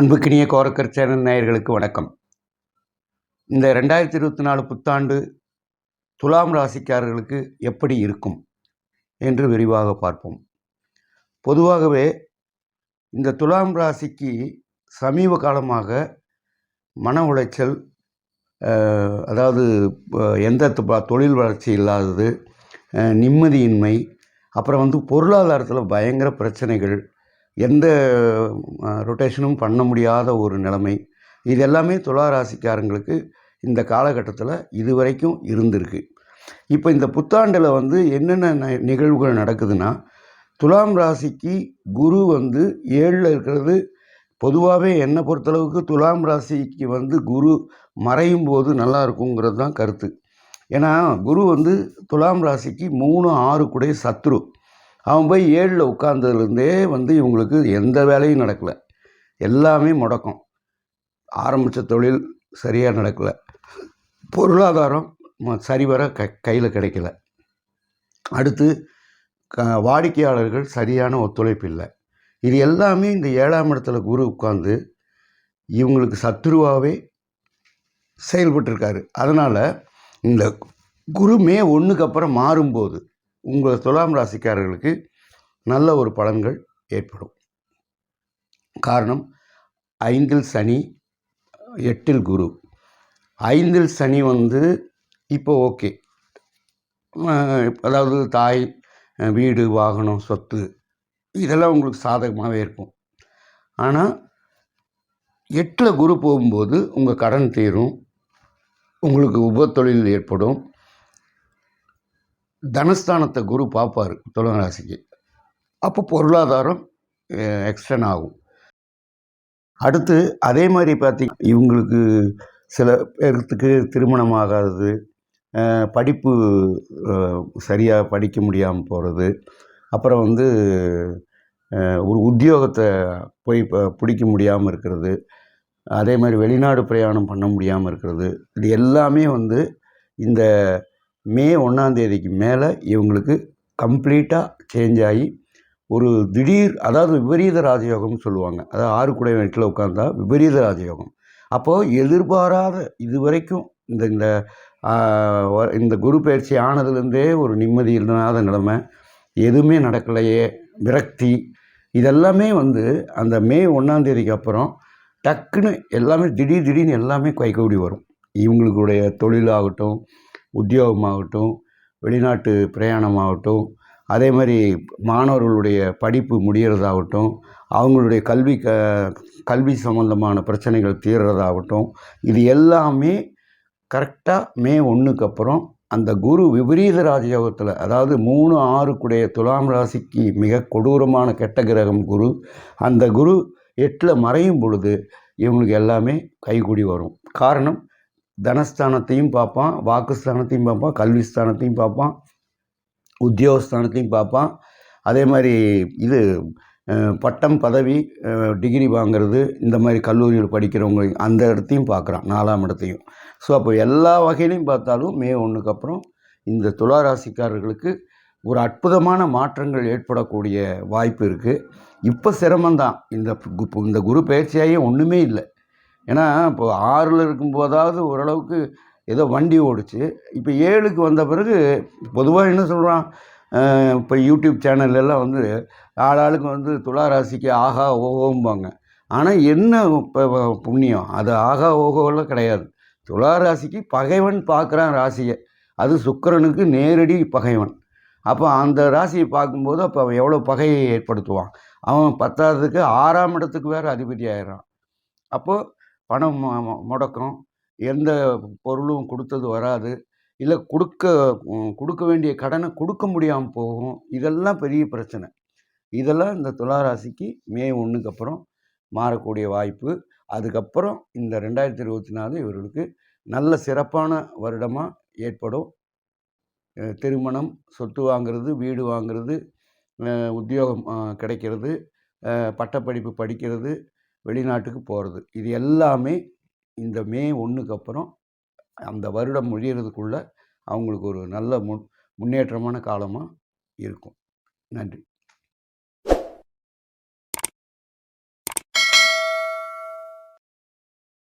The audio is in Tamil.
அன்புக்கினிய கோரக்கர் சேனல் நேயர்களுக்கு வணக்கம். இந்த ரெண்டாயிரத்தி இருபத்தி நாலு புத்தாண்டு துலாம் ராசிக்காரர்களுக்கு எப்படி இருக்கும் என்று விரிவாக பார்ப்போம். பொதுவாகவே இந்த துலாம் ராசிக்கு சமீப காலமாக மன உளைச்சல் அதாவது எந்த தொழில் வளர்ச்சி இல்லாதது நிம்மதியின்மை அப்புறம் வந்து பொருளாதாரத்தில் பயங்கர பிரச்சனைகள் எந்த ரொட்டேஷனும் பண்ண முடியாத ஒரு நிலைமை. இது எல்லாமே துலா ராசிக்காரங்களுக்கு இந்த காலகட்டத்தில் இதுவரைக்கும் இருந்திருக்கு. இப்போ இந்த புத்தாண்டில் வந்து என்னென்ன நிகழ்வுகள் நடக்குதுன்னா துலாம் ராசிக்கு குரு வந்து ஏழில் இருக்கிறது. பொதுவாகவே என்னை பொறுத்தளவுக்கு துலாம் ராசிக்கு வந்து குரு மறையும் போது நல்லா இருக்குங்கிறது தான் கருத்து. ஏன்னா குரு வந்து துலாம் ராசிக்கு மூணு ஆறு கூட சத்ரு. அவன் போய் ஏழில் உட்கார்ந்ததுலேருந்தே வந்து இவங்களுக்கு எந்த வேலையும் நடக்கலை. எல்லாமே முடக்கம். ஆரம்பித்த தொழில் சரியாக நடக்கலை. பொருளாதாரம் ம- சரிவர க கையில் கிடைக்கல. அடுத்து க வாடிக்கையாளர்கள் சரியான ஒத்துழைப்பு இல்லை. இது எல்லாமே இந்த ஏழாம் இடத்துல குரு உட்கார்ந்து இவங்களுக்கு சத்துருவாகவே செயல்பட்டுருக்காரு. அதனால் இந்த குரு மே ஒன்றுக்கு அப்புறம் மாறும்போது உங்கள் துலாம் ராசிக்காரர்களுக்கு நல்ல ஒரு பலன்கள் ஏற்படும். காரணம் ஐந்தில் சனி எட்டில் குரு. ஐந்தில் சனி வந்து இப்போ ஓகே. அதாவது தாய் வீடு வாகனம் சொத்து இதெல்லாம் உங்களுக்கு சாதகமாகவே இருக்கும். ஆனால் எட்டில் குரு போகும்போது உங்கள் கடன் தீரும் உங்களுக்கு உபத்தொழில் ஏற்படும். தனஸ்தானத்தை குரு பார்ப்பார் துலாம் ராசிக்கு அப்போ பொருளாதாரம் எக்ஸ்டன் ஆகும். அடுத்து அதே மாதிரி பார்த்திங்க இவங்களுக்கு சில பேர்த்துக்கு திருமணம் ஆகாதது படிப்பு சரியாக படிக்க முடியாமல் போகிறது அப்புறம் வந்து ஒரு உத்தியோகத்தை போய் ப- பிடிக்க முடியாமல் இருக்கிறது அதே மாதிரி வெளிநாடு பிரயாணம் பண்ண முடியாமல் இருக்கிறது இது எல்லாமே வந்து இந்த மே ஒன்றாந்தேதிக்கு மேலே இவங்களுக்கு கம்ப்ளீட்டாக சேஞ்ச் ஆகி ஒரு திடீர் அதாவது விபரீத ராஜயோகம்னு சொல்லுவாங்க. அதாவது ஆறு குடை வீட்டில் உட்காந்தா விபரீத ராஜயோகம். அப்போது எதிர்பாராத இதுவரைக்கும் இந்த இந்த வ- இந்த குரு பயிற்சி ஆனதுலேருந்தே ஒரு நிம்மதி இல்லாத நிலைமை எதுவுமே நடக்கலையே. விரக்தி. இதெல்லாமே வந்து அந்த மே ஒன்றாந்தேதிக்கு அப்புறம் டக்குன்னு எல்லாமே திடீர் திடீர்னு எல்லாமே கைகூடி வரும். இவங்களுடைய தொழிலாகட்டும் உத்தியோகமாகட்டும் வெளிநாட்டு பிரயாணமாகட்டும் அதே மாதிரி மாணவர்களுடைய படிப்பு முடிகிறதாகட்டும் அவங்களுடைய கல்வி க கல்வி சம்பந்தமான பிரச்சனைகள் தீர்றதாகட்டும் இது எல்லாமே கரெக்டாக மே ஒன்றுக்கு அப்புறம் அந்த குரு விபரீத ராஜயோகத்தில் அதாவது மூணு ஆறுக்குடைய துலாம் ராசிக்கு மிக கொடூரமான கெட்ட கிரகம் குரு அந்த குரு எட்டில் மறையும் பொழுது இவங்களுக்கு எல்லாமே கைகூடி வரும். காரணம் தனஸ்தானத்தையும் பார்ப்பான் வாக்குஸ்தானத்தையும் பார்ப்பான் கல்விஸ்தானத்தையும் பார்ப்பான் உத்தியோகஸ்தானத்தையும் பார்ப்பான். அதே மாதிரி இது பட்டம் பதவி டிகிரி வாங்குறது இந்த மாதிரி கல்லூரியில் படிக்கிறவங்க அந்த இடத்தையும் பார்க்குறான் நாலாம் இடத்தையும். ஸோ அப்போ எல்லா வகையிலையும் பார்த்தாலும் மே ஒன்றுக்கு அப்புறம் இந்த துளாராசிக்காரர்களுக்கு ஒரு அற்புதமான மாற்றங்கள் ஏற்படக்கூடிய வாய்ப்பு இருக்குது இப்போ சிரமந்தான் இந்த கு- இந்த குரு பயிற்சியாகி ஒன்றுமே இல்லை. ஏன்னா இப்போ ஆறில் இருக்கும்போதாவது ஓரளவுக்கு ஏதோ வண்டி ஓடுச்சு. இப்போ ஏழுக்கு வந்த பிறகு பொதுவாக என்ன சொல்கிறான் இப்போ யூடியூப் சேனல்லாம் வந்து ஆளாளுக்கு வந்து துலா ராசிக்கு ஆஹா ஓஹோம்பாங்க. ஆனால் என்ன இப்போ புண்ணியம்? அது ஆகா ஓஹோலாம் கிடையாது. துலா ராசிக்கு பகைவன் பார்க்குறான் ராசியை. அது சுக்கிரனுக்கு நேரடி பகைவன். அப்போ அந்த ராசியை பார்க்கும்போது அப்போ அவன் எவ்வளோ பகையை ஏற்படுத்துவான்? அவன் பத்தாவதுக்கு ஆறாம் இடத்துக்கு வேறு அதிபதி ஆயிடுறான். அப்போது பணம் முடக்கம். எந்த பொருளும் கொடுத்தது வராது. இல்லை கொடுக்க கொடுக்க வேண்டிய கடனை கொடுக்க முடியாமல் போகும். இதெல்லாம் பெரிய பிரச்சனை. இதெல்லாம் இந்த துளாராசிக்கு மே ஒன்றுக்கு அப்புறம் மாறக்கூடிய வாய்ப்பு. அதுக்கப்புறம் இந்த ரெண்டாயிரத்தி இருபத்தி நாலு இவர்களுக்கு நல்ல சிறப்பான வருடமாக ஏற்படும். திருமணம் சொத்து வாங்குறது வீடு வாங்கிறது உத்தியோகம் கிடைக்கிறது பட்டப்படிப்பு படிக்கிறது வெளிநாட்டுக்கு போகிறது இது எல்லாமே இந்த மே ஒன்றுக்கு அப்புறம் அந்த வருடம் முடியறதுக்குள்ள அவங்களுக்கு ஒரு நல்ல முன் முன்னேற்றமான காலமாக இருக்கும். நன்றி.